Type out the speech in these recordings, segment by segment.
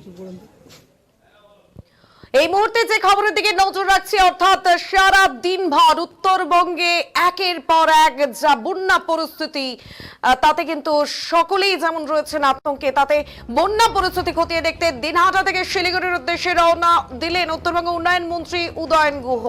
就不用。এই মুহূর্তে যে খবরের দিকে নজর রাখছি, অর্থাৎ সারা দিনভর উত্তরবঙ্গে একের পর এক যা বন্যা পরিস্থিতি তাতে কিন্তু সকলেই যেমন রয়েছেন আতঙ্কে, তাতে বন্যা পরিস্থিতি খতিয়ে দেখতে দিনহাটা থেকে শিলিগুড়ির উদ্দেশ্যে রওনা দিলেন উত্তরবঙ্গ উন্নয়ন মন্ত্রী উদয়ন গুহ।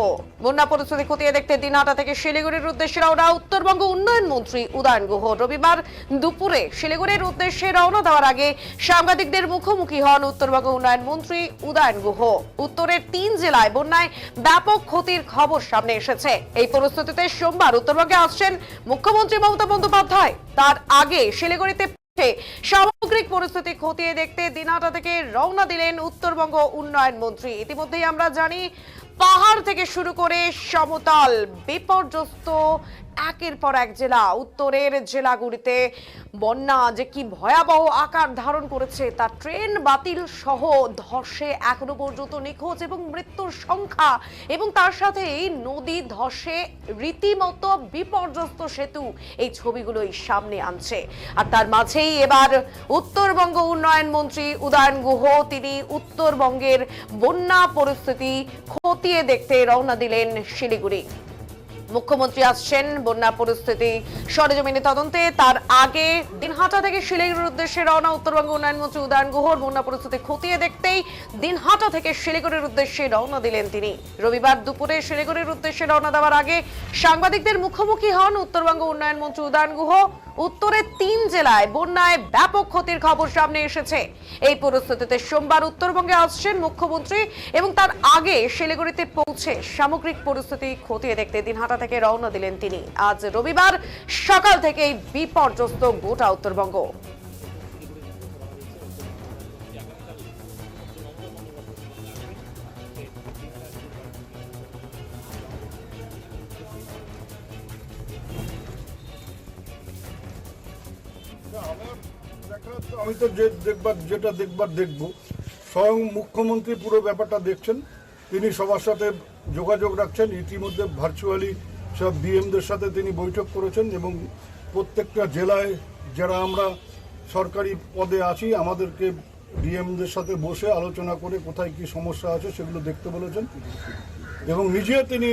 বন্যা পরিস্থিতি খতিয়ে দেখতে দিনহাটা থেকে শিলিগুড়ির উদ্দেশ্যে রওনা উত্তরবঙ্গ উন্নয়ন মন্ত্রী উদয়ন গুহ। রবিবার দুপুরে শিলিগুড়ির উদ্দেশ্যে রওনা দেওয়ার আগে সাংবাদিকদের মুখোমুখি হন উত্তরবঙ্গ উন্নয়ন মন্ত্রী উদয়ন গুহ। উত্তরের তিন জেলায় বন্যায় ব্যাপক ক্ষতির খবর সামনে এসেছে। এই পরিস্থিতিতে সোমবার উত্তরবঙ্গে আসছেন মুখ্যমন্ত্রী মমতা বন্দ্যোপাধ্যায়। তার আগে শিলিগুড়িতে সামগ্রিক পরিস্থিতি খতিয়ে দেখতে দিনহাটা থেকে রওনা দিলেন উত্তরবঙ্গ উন্নয়ন মন্ত্রী। ইতিমধ্যেই আমরা জানি, পাহাড় থেকে শুরু করে সমতল, বিপর্যস্ত একের পর এক জেলা, উত্তরের জেলাগুলিতে বন্যা যে কি ভয়াবহ আকার ধারণ করেছে, তা ট্রেন বাতিল সহ ধসে এখনও পর্যন্ত নিখোঁজ এবং মৃত্যুর সংখ্যা এবং তার সাথে এই নদী ধসে রীতিমতো বিপর্যস্ত সেতু এই ছবিগুলোই সামনে আনছে। আর তার মাঝেই এবার উত্তরবঙ্গ উন্নয়ন মন্ত্রী উদয়ন গুহ, তিনি উত্তরবঙ্গের বন্যা পরিস্থিতি খতিয়ে দেখতে রওনা দিলেন শিলিগুড়ি। মুখ্যমন্ত্রী আসছেন, বন্যা পরিস্থিতি সরেজমিনে তদন্তে। তার আগে দিনহাটা থেকে শিলিগুড়ির উদ্দেশ্যে রওনা উত্তরবঙ্গ উন্নয়ন মন্ত্রী উদয়ন গুহর। বন্যা পরিস্থিতি খতিয়ে দেখতেই দিনহাটা থেকে শিলিগুড়ির উদ্দেশ্যে রওনা দিলেন তিনি। রবিবার দুপুরে শিলিগুড়ির উদ্দেশ্যে রওনা দেওয়ার আগে সাংবাদিকদের মুখোমুখি হন উত্তরবঙ্গ উন্নয়ন মন্ত্রী উদয়ন গুহ। উত্তরের তিন জেলায় বন্যায় ব্যাপক ক্ষতির খবর সামনে এসেছে। এই পরিস্থিতিতে সোমবার উত্তরবঙ্গে আসছেন মুখ্যমন্ত্রী এবং তার আগে শিলিগুড়িতে পৌঁছে সামগ্রিক পরিস্থিতি খতিয়ে দেখতে দিনহাটা থেকে রওনা দিলেন তিনি। আজ রবিবার সকাল থেকেই বিপর্যস্ত গোটা উত্তরবঙ্গ। আমি তো যে দেখবার, যেটা দেখবার দেখব। স্বয়ং মুখ্যমন্ত্রী পুরো ব্যাপারটা দেখছেন। তিনি সবার সাথে যোগাযোগ রাখছেন। ইতিমধ্যে ভার্চুয়ালি সব ডিএমদের সাথে তিনি বৈঠক করেছেন এবং প্রত্যেকটা জেলায় যারা আমরা সরকারি পদে আছি, আমাদেরকে ডিএমদের সাথে বসে আলোচনা করে কোথায় কি সমস্যা আছে সেগুলো দেখতে বলেছেন। এবং নিজে তিনি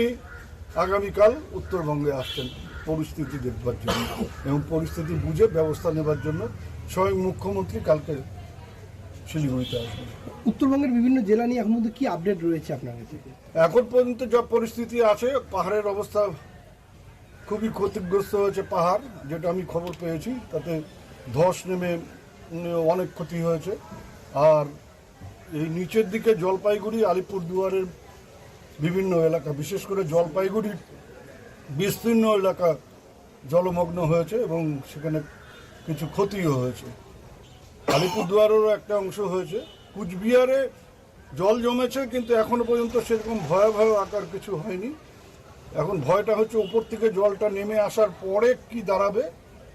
আগামীকাল উত্তরবঙ্গে আসছেন পরিস্থিতি দেখবার জন্য এবং পরিস্থিতি বুঝে ব্যবস্থা নেবার জন্য। স্বয়ং মুখ্যমন্ত্রী কালকে শিলিগুড়িতে আসবেন। উত্তরবঙ্গের বিভিন্ন জেলা নিয়ে এখন মধ্যে কি আপডেট রয়েছে আপনার কাছে? এখন পর্যন্ত যা পরিস্থিতি আছে পাহাড়ের অবস্থা খুবই ক্ষতিগ্রস্ত হয়েছে পাহাড় যেটা আমি খবর পেয়েছি। তাতে ধস নেমে অনেক ক্ষতি হয়েছে। আর এই নিচের দিকে জলপাইগুড়ি আলিপুরদুয়ারের বিভিন্ন এলাকা বিশেষ করে জলপাইগুড়ির বিস্তীর্ণ এলাকা জলমগ্ন হয়েছে এবং সেখানে কিছু ক্ষতিও হয়েছে। আলিপুরদুয়ারেরও একটা অংশ হয়েছে। কুচবিহারে জল জমেছে কিন্তু এখনও পর্যন্ত সেরকম ভয়াবহ আকার কিছু হয়নি। এখন ভয়টা হচ্ছে উপর থেকে জলটা নেমে আসার পরে কি দাঁড়াবে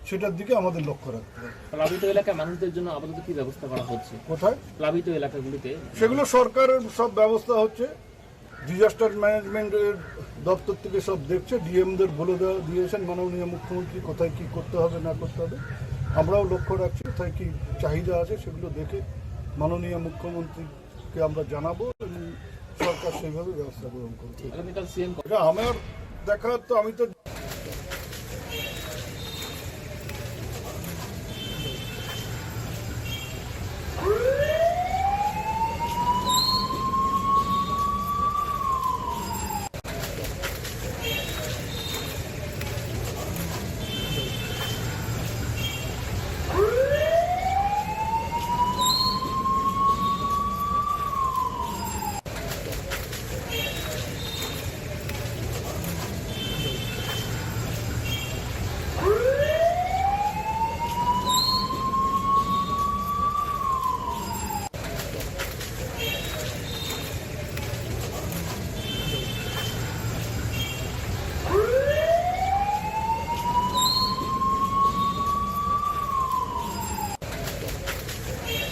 সেটার দিকে আমাদের লক্ষ্য রাখতে হবে। প্লাবিত এলাকার মানুষদের জন্য আপাতত কি ব্যবস্থা করা হচ্ছে? কোথায়? প্লাবিত এলাকাগুলিতে। সেগুলো সরকারের সব ব্যবস্থা হচ্ছে। ডিজাস্টার ম্যানেজমেন্টের দপ্তর থেকে সব দেখছে ডিএমদের বলে দেওয়া দিয়েছেন মাননীয় মুখ্যমন্ত্রী কোথায় কি করতে হবে না করতে হবে। আমরাও লক্ষ্য রাখছি কোথায় কি চাহিদা আছে সেগুলো দেখে মাননীয় মুখ্যমন্ত্রীকে আমরা জানাব এবং সরকার সেইভাবে ব্যবস্থা গ্রহণ করবে। এটা আমার দেখা তো আমি তো